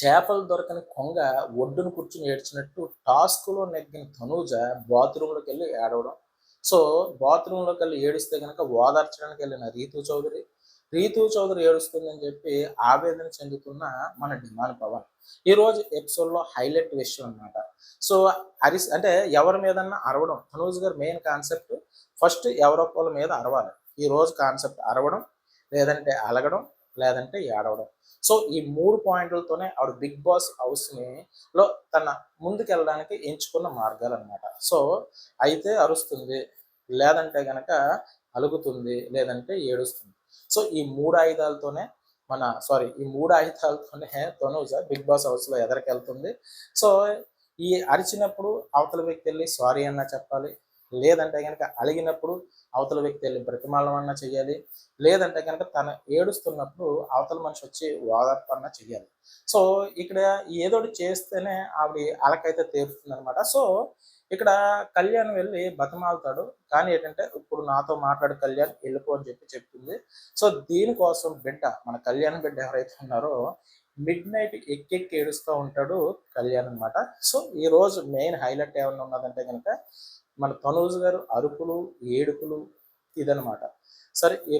చేపలు దొరకని కొంగ ఒడ్డును కూర్చుని ఏడ్చినట్టు టాస్క్లో నెగ్గిన తనూజ బాత్రూంలోకి వెళ్ళి ఏడవడం. సో బాత్రూంలోకి వెళ్ళి ఏడిస్తే కనుక ఓదార్చడానికి వెళ్ళిన రీతు చౌదరి రీతు చౌదరి ఏడుస్తుందని చెప్పి ఆవేదన చెందుతున్న మన డిమాండ్ పవన్. ఈ రోజు ఎపిసోడ్లో హైలైట్ విషయం అన్నమాట. సో అరిస్ అంటే ఎవరి మీదన్నా అరవడం తనూజ్ గారు మెయిన్ కాన్సెప్ట్ ఫస్ట్ ఎవరొక్కళ్ళ మీద అరవాలి. ఈ రోజు కాన్సెప్ట్ అరవడం లేదంటే అలగడం లేదంటే ఏడవడం. సో ఈ మూడు పాయింట్లతోనే ఆవిడ బిగ్ బాస్ హౌస్ని లో తన ముందుకెళ్ళడానికి ఎంచుకున్న మార్గాలు అనమాట సో అయితే అరుస్తుంది లేదంటే గనక అలుగుతుంది లేదంటే ఏడుస్తుంది. సో ఈ మూడు ఆయుధాలతోనే మన సారీ ఈ మూడు ఆయుధాలతోనే తనూజ బిగ్ బాస్ హౌస్లో ఎదరికెళ్తుంది. సో ఈ అరిచినప్పుడు అవతల వ్యక్తి వెళ్ళి సారీ అన్నా చెప్పాలి లేదంటే కనుక అలిగినప్పుడు అవతల వ్యక్తి వెళ్ళి బ్రతిమాలమన్నా చెయ్యాలి. లేదంటే కనుక తన ఏడుస్తున్నప్పుడు అవతల మనిషి వచ్చి ఓదార్పన్నా చెయ్యాలి. సో ఇక్కడ ఏదోటి చేస్తేనే ఆవిడ అలకైతే తీరుతుంది అనమాట సో ఇక్కడ కళ్యాణ్ వెళ్ళి బతమాలుతాడు కానీ ఏంటంటే ఇప్పుడు నాతో మాట్లాడు కళ్యాణ్ వెళ్ళిపో అని చెప్పి చెప్తుంది. సో దీనికోసం బిడ్డ మన కళ్యాణ్ బిడ్డ ఎవరైతే ఉన్నారో మిడ్ నైట్ ఎక్కెక్కి ఏడుస్తూ ఉంటాడు కళ్యాణ్ అనమాట సో ఈ రోజు మెయిన్ హైలైట్ ఏమన్నా ఉన్నదంటే కనుక మన తనూజ్ గారు అరుపులు ఏడుపులు ఇదనమాట సరే ఈ